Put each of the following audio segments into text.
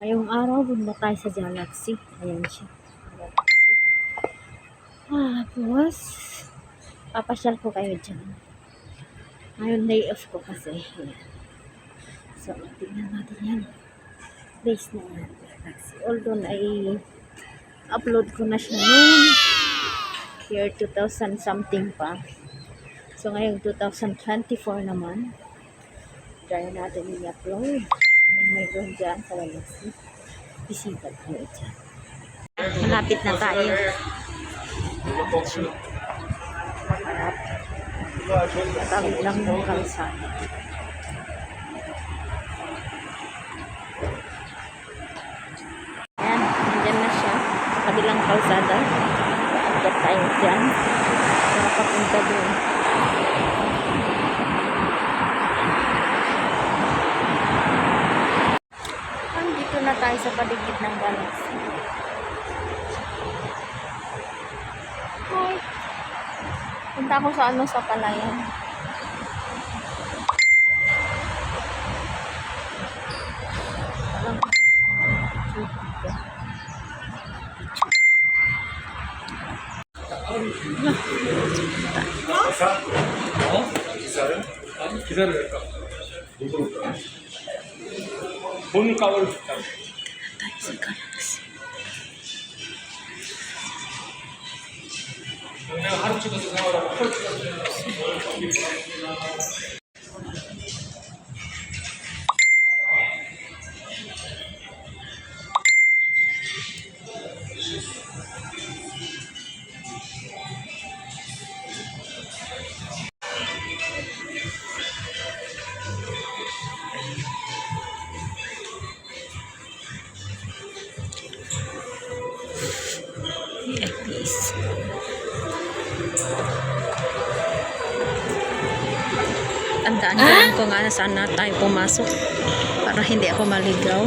Ngayong araw, punta tayo sa Galaxy. Ayan siya. Galaxy. Ah, Tapos, papasyal ko kayo dyan. Ngayon, day off ko kasi. So, tingnan natin yan. Base na yan. Although, ay upload ko na siya noon. Year 2000 something pa. So, ngayong 2024 naman. Try natin i-upload. Mayroon dyan sa Galaxy. Bisita tayo dyan. Malapit na tayo. Matawid lang ng kalsada. Ayan, nandyan na siya. Sa kabilang kalsada. Agad tayo dyan. Para papunta doon. Andito na tayo sa paligid ng galaxy. Hi! Punta ako sa ano sa palayan. Parang- 어? 기사요? 아니 기사를 낼까? 누구 볼까? 본 가을 줄까? Peace. Tandaan ko lang kung ano saan na tayo pumasok para hindi ako maligaw.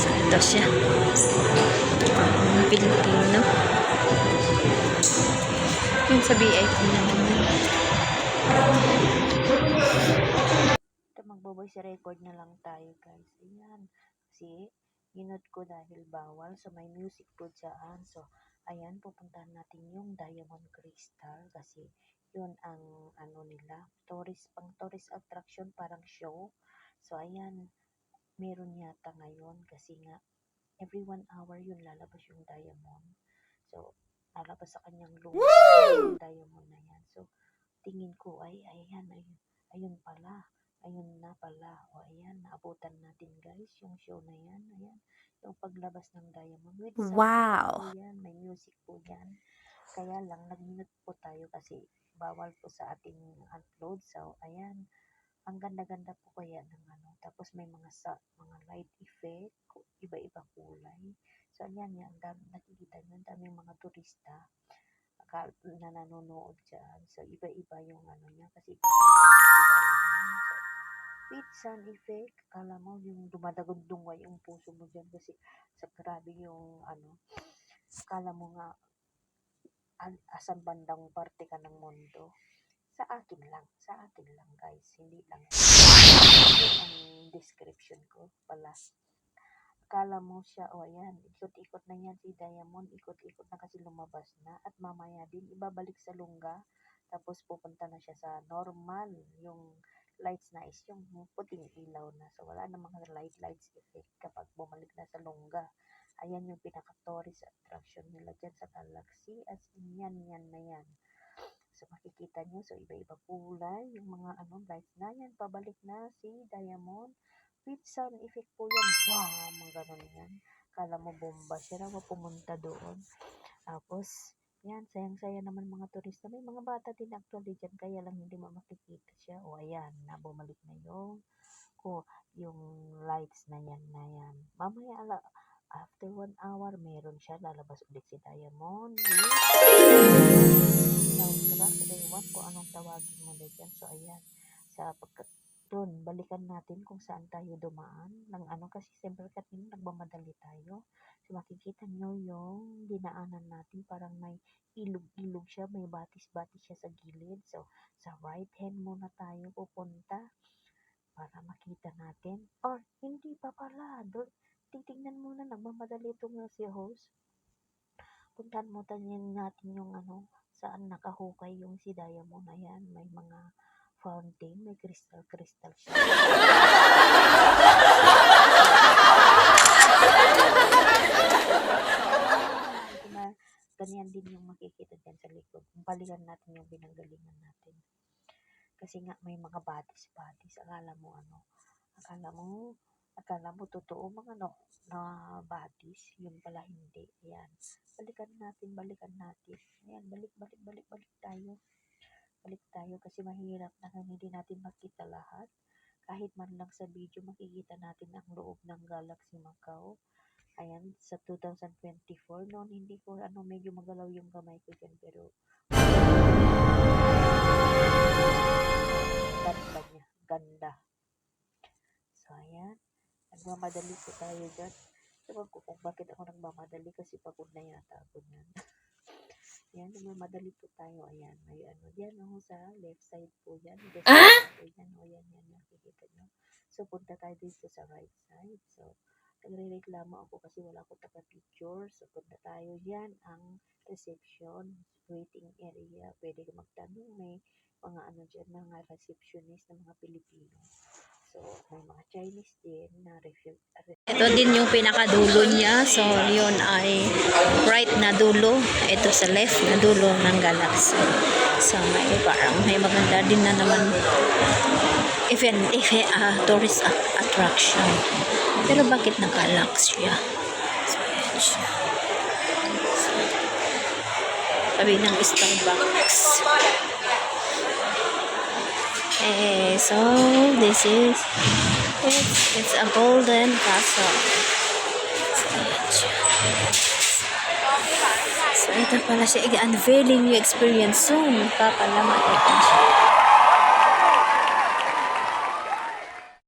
So, ito siya. Ang Pilipino. Yung sa VIP naman. Ito magbo-voice record na lang tayo guys. Ayan. Kasi ginod ko dahil bawal. So may music po dyan. So ayan, pupuntahan natin yung Diamond Crystal kasi yun ang ano nila, tourist, pang tourist attraction, parang show. So ayan, meron yata ngayon kasi nga every one hour yun lalabas yung diamond. So, lalabas sa kanyang lugar yung diamond na yan. So, tingin ko ay ayan, ayun, ayun pala. Ayun na pala. O ayan, naabutan natin guys yung show na yan. Ayan, yung paglabas ng diamond. With Wow. yan, may music po yan. Kaya lang, nag-mute po tayo kasi bawal po sa ating upload. So, ayan, ang ganda-ganda po kaya ng ano. Tapos may mga sa mga light effect, iba-iba kulay. So, ayan, yan, ang dami, nakikita nyo, ang daming mga turista na nanonood dyan. So, iba-iba yung ano niya kasi festival naman. So, with sound effect, kala mo yung dumadagundungwa yung puso mo dyan kasi sa grabe yung ano, kala mo nga an- asan bandang parte ka ng mundo. Sa akin lang, sa akin lang guys, hindi lang. Ang description ko pala. Akala mo siya, o oh, ayan, ikot-ikot na yan si Diamond, ikot-ikot na kasi lumabas na. At mamaya din, ibabalik sa lungga. Tapos pupunta na siya sa normal, yung lights na is yung puting ilaw na. So wala na mga light lights effect kapag bumalik na sa lungga. Ayan yung pinaka-tourist attraction nila dyan sa Galaxy. As in yan, yan na yan. So makikita nyo, so iba-iba kulay, yung mga ano, lights na yan. Pabalik na si Diamond. With sound effect po yan. Bam! Mga ganun yan. Kala mo bomba siya na pumunta doon. Tapos, yan, sayang-saya naman mga turista. May mga bata din actually dyan, kaya lang hindi mo makikita siya. O ayan, na bumalik na yung, ko, yung lights na yan na yan. Mamaya, ala, after one hour, meron siya. Lalabas ulit si Diamond. Soundtrack. Ewan ko anong tawagin mo na dyan. So, ayan. Sa pagka, doon, balikan natin kung saan tayo dumaan. Ng ano, kasi siyempre kanina nagmamadali tayo. So, makikita nyo yung dinaanan natin. Parang may ilog-ilog siya, may batis-batis siya sa gilid. So, sa right hand muna tayo pupunta. para makita natin. Or hindi pa pala. Doon, titingnan muna nagmamadali ito nga si host. Puntahan mo tanyin natin yung ano, saan nakahukay yung si Diamond na yan. May mga fountain, may crystal-crystal siya. na ganyan din yung makikita dyan sa likod. Balikan natin yung binanggalingan natin. Kasi nga may mga bodies-bodies. Akala mo ano, akala mo, akala mo totoo mga no, na bodies. Yun pala hindi. Ayan. Balikan natin, balikan natin. Ayan, balik, balik, balik, balik tayo. Balik tayo kasi mahirap na hindi natin makita lahat. Kahit man lang sa video, makikita natin ang loob ng Galaxy Macau. Ayan, sa 2024, noon hindi ko, ano, medyo magalaw yung kamay ko dyan, pero ganda niya, ganda. So, ayan, nagmamadali po tayo dyan. Ewan ko kung bakit ako nagmamadali kasi pagod na yata ako niyan. Ayan, nagmamadali po tayo. Ayan, may ano dyan, oh, sa left side po yan. Left side po yan, oh, yan, yan, nakikita nyo. So, punta tayo dito sa right side. So, nagre-reklamo ako kasi wala akong taga-picture. So, punta tayo yan, ang reception, waiting area. Pwede ka magtanong, may mga ano dyan, mga receptionist ng mga Pilipino. So, may mga Chinese din na refu- Ito din yung pinakadulo niya. So, yun ay right na dulo. Ito sa left na dulo ng galaxy. So, may parang may maganda din na naman an if a tourist attraction. Pero bakit naka-lock siya? So, ayan siya. So, tabi ng Starbucks. Eh, so this is it's, it's a golden castle. So, ito pala siya. I-unveiling new experience soon. Papalaman ito siya.